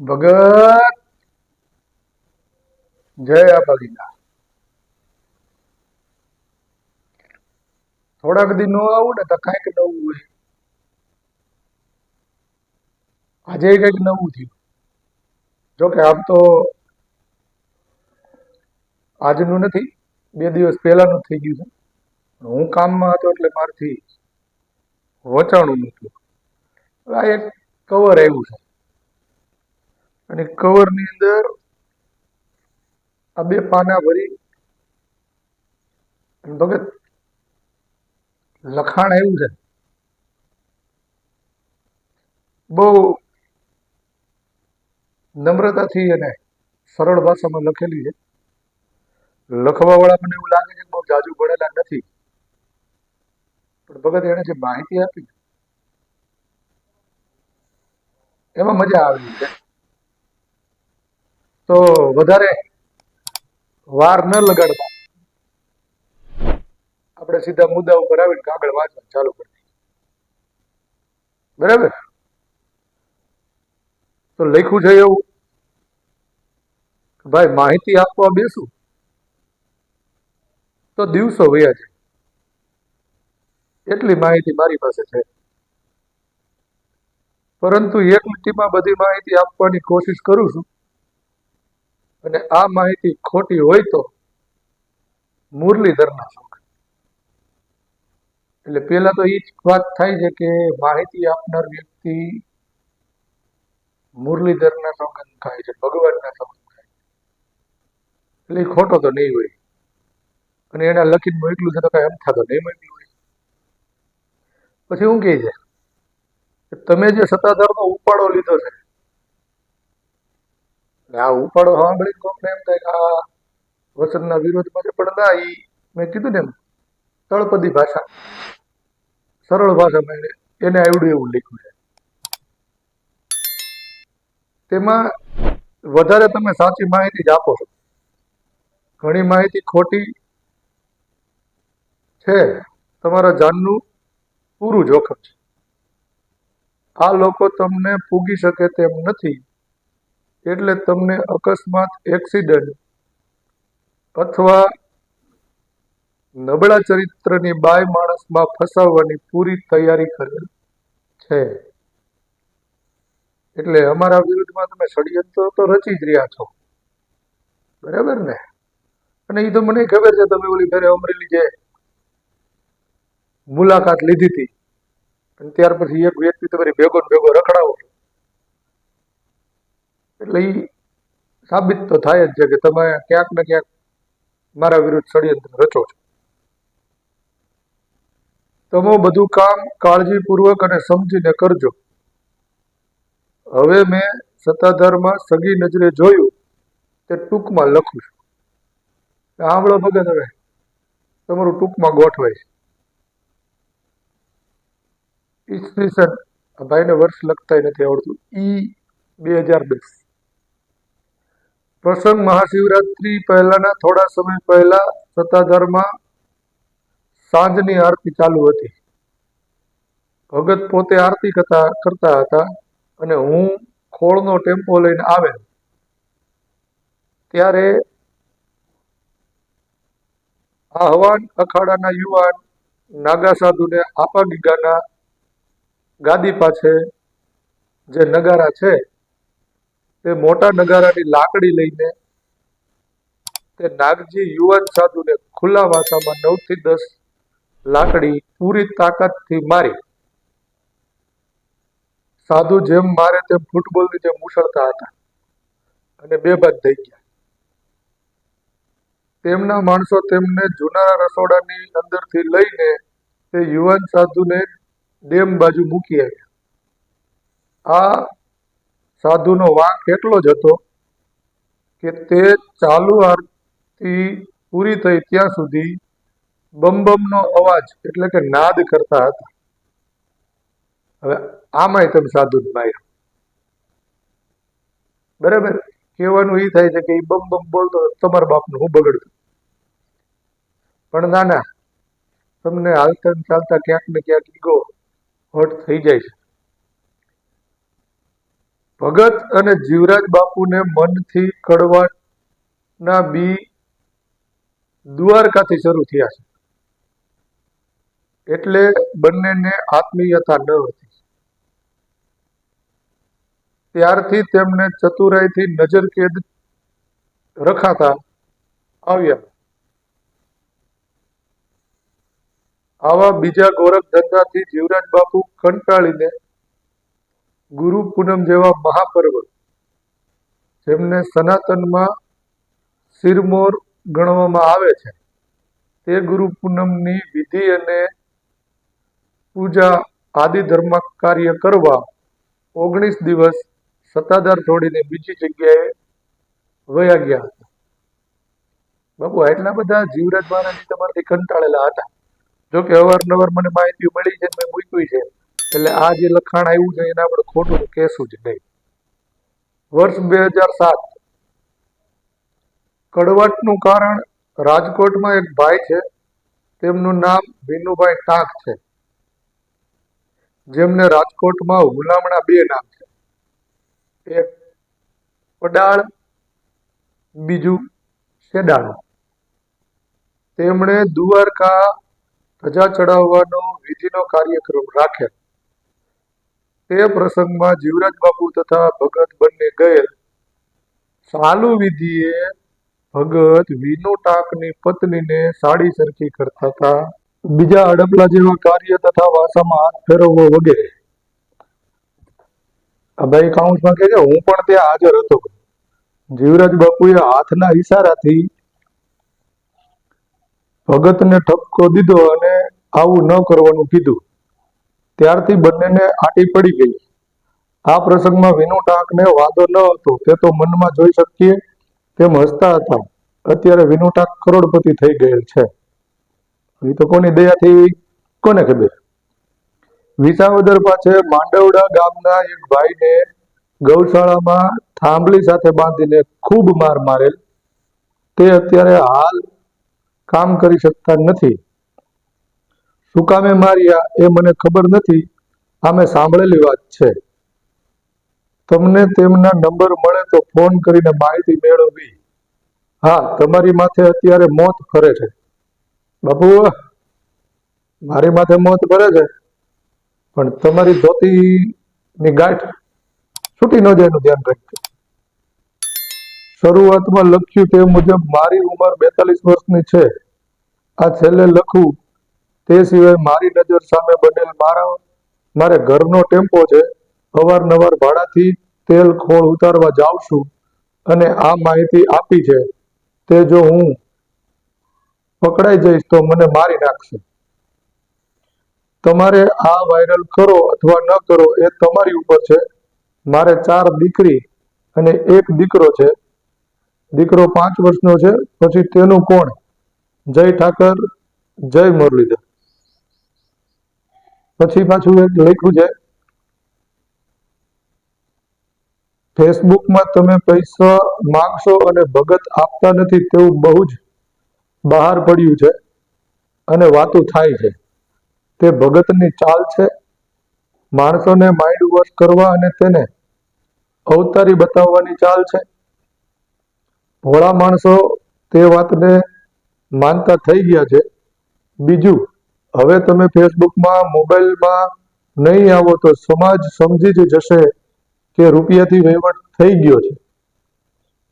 ભગત! જય આપાગીના થોડાક દી નો આવું ને તો કાંઈક નવું હોય. આજે કંઈક નવું થયું. જોકે આમ તો આજનું નથી, બે દિવસ પહેલાનું થઈ ગયું છે. હું કામમાં હતો એટલે મારથી વચાણું નહોતું આ એક કવર આવ્યું છે. અને કવરની અંદર આ બે પાના ભરી. ભગત લખાણ આવ્યું છે. બહુ નમ્રતાથી અને સરળ ભાષામાં લખેલી છે. લખવા વાળા મને એવું લાગે છે બહુ જાજુ ભણેલા નથી. પણ ભગત એને જે માહિતી આપી એમાં મજા આવી છે. તો વધારે વાર ન લગાડતા. આપણે સીધા મુદ્દા ઉપર આવીને કાગળ વાંચવા ચાલુ કરી બરાબર? તો લખ્યું છે એવું? ભાઈ માહિતી આપવા બેસું? તો દિવસો વયા છે એટલી માહિતી મારી પાસે છે. પરંતુ એક લીટીમાં બધી માહિતી આપવાની કોશિશ કરું છું. અને આ માહિતી ખોટી હોય તો મુરલીધરના શોખ. એટલે પેલા તો એ જ વાત થાય છે કે માહિતી આપનાર વ્યક્તિ મુરલીધરના સોગંદ ખાય છે, ભગવાનના સોગંદ છે. એટલે એ ખોટો તો નહીં હોય. અને એને લખીને મોકલું છે તો કઈ અમથા તો નહીં મોકલ્યું હોય. પછી શું કહે છે તમે જે સત્તાધારનો ઉપાડો લીધો છે આ ઉપાડો સાંભળી કોકને એમ થાય કે આ વચનના વિરોધમાં છે, પણ ના એ મેં કીધું ને એમ, તળપદી ભાષા. સરળ ભાષામાં એને એને આવડ્યું એવું લખ્યું છે. તેમાં વધારે તમે સાચી માહિતી જ આપો છો. ઘણી માહિતી ખોટી છે. તમારા જાનનું પૂરું જોખમ છે. આ લોકો તમને પૂગી શકે તેમ નથી. એટલે તમને અકસ્માત, એક્સિડન્ટ અથવા નબળા ચરિત્રની બાય માણસમાં ફસાવવાની પૂરી તૈયારી કરેલ છે. એટલે અમારા વિરુદ્ધમાં તમે ષડયંત્ર તો રચી જ રહ્યા છો. બરાબર ને? અને એ તો મને ખબર છે, તમે ઓલી ફેરે અમરેલી જે મુલાકાત લીધી હતી. અને ત્યાર પછી એક વ્યક્તિ તમારી ભેગો ભેગો રખડાવો. એટલે એ સાબિત તો થાય જ છે કે તમે ક્યાંક ને ક્યાંક મારા વિરુદ્ધ ષડયંત્ર રચો છો. તમે બધું કામ કાળજીપૂર્વક અને સમજીને કરજો. હવે મેં સત્તાધારમાં સગી નજરે જોયું તે ટૂંકમાં લખું છું. આંબળો ભગત હવે તમારું ટૂંકમાં ગોઠવાય છે. ઈસવીસન ભાઈને વર્ષ લખતાય નથી આવડતું. ઈ બે હજાર દસ. પ્રસંગ મહાશિવરાત્રી પહેલાના થોડા સમય પહેલા સત્તાધારમાં સાંજની આરતી ચાલુ હતી. ભગત પોતે આરતી કરતા કરતા હતા અને હું ખોળનો ટેમ્પો લઈને આવેલ. ત્યારે આહવાન અખાડાના યુવાન નાગા સાધુને આપા ગીગાના ગાદી પાસે જે નગારા છે તે મોટા નગારાની લાકડી લઈને તે નાગજી યુવાન સાધુને ખુલ્લા વાસામાં નવથી દસ લાકડી પૂરી તાકાતથી મારી. સાધુ જેમ મારે તેમ ફૂટબોલની જેમ ઉછળતા હતા અને બેબાદ થઈ ગયા. તેમના માણસો તેમને જૂના રસોડાની અંદરથી લઈને તે યુવાન સાધુને ડેમ બાજુ મૂકી આવ્યા. આ સાધુનો વાંક એટલો જ હતો કે તે ચાલુ આરતી પૂરી થઈ ત્યાં સુધી બમ બમનો અવાજ એટલે કે નાદ કરતા હતા. હવે આમાંય તમે સાધુ માર્યા. બરાબર? કહેવાનું એ થાય છે કે એ બમ બમ બોલતો તમારા બાપનું હું બગડતું. પણ ના ના તમને હાલતા ચાલતા ક્યાંક ને ક્યાંક ઈગો હટ થઈ જાય છે. ભગત અને જીવરાજ બાપુને મનથી કડવાના બી દ્વારકાથી શરૂ થયા છે. એટલે બંનેને આત્મીયતા ન હતી. ત્યારથી તેમને ચતુરાઈથી નજરકેદ રખાતા આવ્યા. આવા બીજા ગોરખ ધંધાથી જીવરાજ બાપુ કંટાળીને ગુરુ પૂનમ જેવા મહાપર્વ જેમને સનાતનમાં સિરમોર ગણવામાં આવે છે, તે ગુરુ પૂનમની વિધિ અને પૂજા આદિ ધર્મ કાર્ય કરવા ઓગણીસ દિવસ સત્તાધાર છોડીને બીજી જગ્યાએ વયા ગયા હતા. બાપુ આટલા બધા જીવરાજ મહારાજ તમારાથી કંટાળેલા હતા. જો કે અવારનવાર મને માહિતી મળી છે, મેં મૂક્યું છે. એટલે આ જે લખાણ આવ્યું છે, એને આપણે ખોટું કહેશું જ નહીં. વર્ષ બે હજાર સાત. કડવાટનું કારણ રાજકોટમાં એક ભાઈ છે, તેમનું નામ વિનુભાઈ ટાંક છે. જેમને રાજકોટમાં હુલામણા બે નામ છે. એક પડાળ, બીજું શેડાણું તેમણે દ્વારકા ધજા ચડાવવાનો વિધિનો કાર્યક્રમ રાખેલ તે પ્રસંગમાં જીવરાજ બાપુ તથા ભગત બંને ગયેલ. સાલુ વિધિએ ભગત વિનુ ટાંકની પત્નીને સાડી સરખી કરતા હતા. બીજા અડપલા જેવા કાર્ય તથા વાસામાં હાથ ફેરવવો વગેરે. ભાઈ કાઉન્સમાં કહે છે, હું પણ ત્યાં હાજર હતો. જીવરાજ બાપુએ હાથના ઈશારાથી ભગતને ઠપકો દીધો અને આવું ન કરવાનું કીધું. ત્યારથી બંનેને આટી પડી ગઈ. આ પ્રસંગમાં વિનુ ટાંકને વાંધો ન હતો, તે તો મનમાં જોઈ શકીએ તેમ હસતા હતા. અત્યારે વિનુ ટાંક કરોડપતિ થઈ ગયેલ છે. એ તો કોની દયાથી, કોને ખબર? વિસાવદર પાસે માંડવડા ગામના એક ભાઈને ગૌશાળામાં થાંભલી સાથે બાંધીને ખૂબ માર મારેલ. તે અત્યારે હાલ કામ કરી શકતા નથી. શું કામે માર્યા એ મને ખબર નથી. આમે સાંભળેલી વાત છે. તમને તેમના નંબર મળે તો ફોન કરીને માહિતી મેળવવી. હા, તમારી માથે અત્યારે મોત ફરે છે. બાપુ, મારી માથે મોત ફરે છે. પણ તમારી ધોતીની ગાંઠ છૂટી ન જાય એનું ધ્યાન રાખજો. શરૂઆતમાં લખ્યું તે મુજબ, મારી ઉંમર બેતાલીસ વર્ષની છે. આ છેલ્લે લખું તે સિવાય મારી નજર સામે બનેલ મારા મારે ઘરનો ટેમ્પો છે. અવારનવાર ભાડાથી તેલ ખોળ ઉતારવા જાઉં છું અને આ માહિતી આપી છે. તે જો હું પકડાઈ જઈશ તો મને મારી નાખશે. તમારે આ વાયરલ કરો અથવા ન કરો એ તમારી ઉપર છે. મારે ચાર દીકરી અને એક દીકરો છે. દીકરો પાંચ વર્ષનો છે. પછી તેનું કોણ? જય ઠાકર, જય મુરલીધર. પછી પાછું એક લખ્યું છે. ફેસબુકમાં તમે પૈસા માંગશો અને ભગત આપતા નથી તેવું બહુ જ બહાર પડ્યું છે અને વાતો થાય છે. તે ભગતની ચાલ છે. માણસોને માઇન્ડ વોશ કરવા અને તેને અવતારી બતાવવાની ચાલ છે. ભોળા માણસો તે વાતને માનતા થઈ ગયા છે. બીજું હવે તમે ફેસબુકમાં, મોબાઈલમાં નહીં આવો તો સમાજ સમજી જ જશે કે રૂપિયાથી વહીવટ થઈ ગયો છે.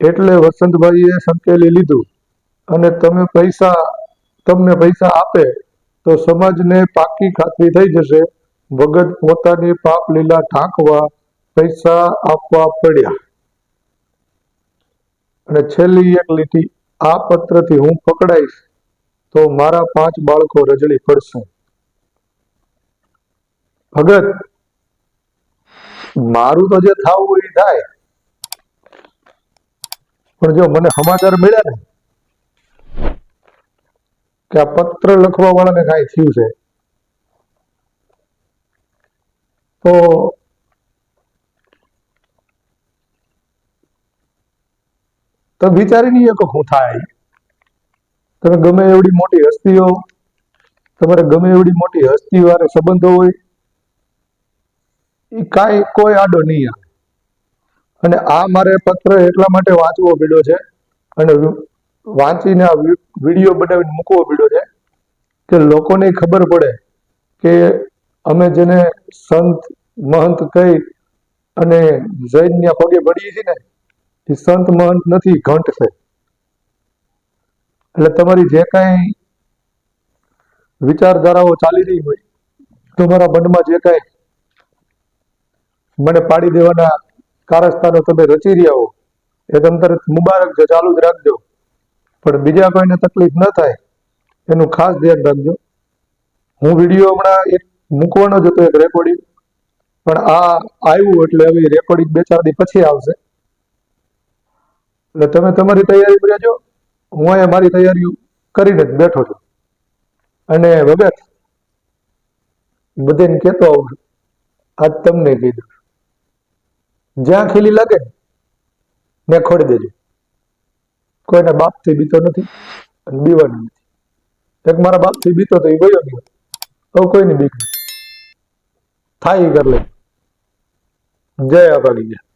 એટલે વસંતભાઈએ સંકેલી લીધું અને તમે પૈસા, તમને પૈસા આપે તો સમાજને પાકી ખાતરી થઈ જશે. ભગત પોતાની પાપ લીલા ઢાંકવા પૈસા આપવા પડ્યા. અને છેલ્લી એક લીટી આ પત્રથી હું પકડાઈશ. તો મારા પાંચ બાળકો રજળી પડશે ભગત, મારું તો જે થવું એ થાય. પણ જો મને સમાચાર મળ્યા ને, કે આ પત્ર લખવા વાળાને કાંઈ થયું છે, તો તો વિચારી નહીં હું થાય. તમે ગમે એવડી મોટી હસ્તીઓ, તમારે ગમે એવડી મોટી હસ્તી વારે સંબંધો હોય એ કાંઈ કોઈ આડો નહીં આવે. અને આ મારે પત્ર એટલા માટે વાંચવો પડ્યો છે અને વાંચીને આ વીડિયો બનાવીને મૂકવો પડ્યો છે કે લોકોને ખબર પડે કે અમે જેને સંત, મહંત કહી અને જૈનના પગે પડીએ છીએ ને એ સંત, મહંત નથી, ઘંટ છે. એટલે તમારી જે કાંઈ વિચારધારાઓ ચાલી રહી હોય, તમારા મનમાં જે કાંઈ મને પાડી દેવાના કારસ્તાનો તમે રચી રહ્યા હો, એ તમ મુબારક છે ચાલુ જ રાખજો. પણ બીજા કોઈને તકલીફ ન થાય, એનું ખાસ ધ્યાન રાખજો. હું વીડિયો હમણાં એક મૂકવાનો જ હતો એક રેકોર્ડિંગ પણ આ આવ્યું એટલે હવે રેકોર્ડિંગ બે ચાર દી પછી આવશે. એટલે તમે તમારી તૈયારી રહેજો. હું અહીંયા મારી તૈયારીઓ કરીને જ બેઠો છું. અને વગર બધાને કહેતો આવું છું, આજ તમને કહી દઉં જ્યાં ખીલી લાગે ને ખોડી દેજો. કોઈના બાપથી બીતો નથી અને બીવાનું નથી. એક મારા બાપથી બીતો તો એ ગયો ગયો હવે કોઈની બીક નથી. થાય એ કર લે જય આભાગી ગયા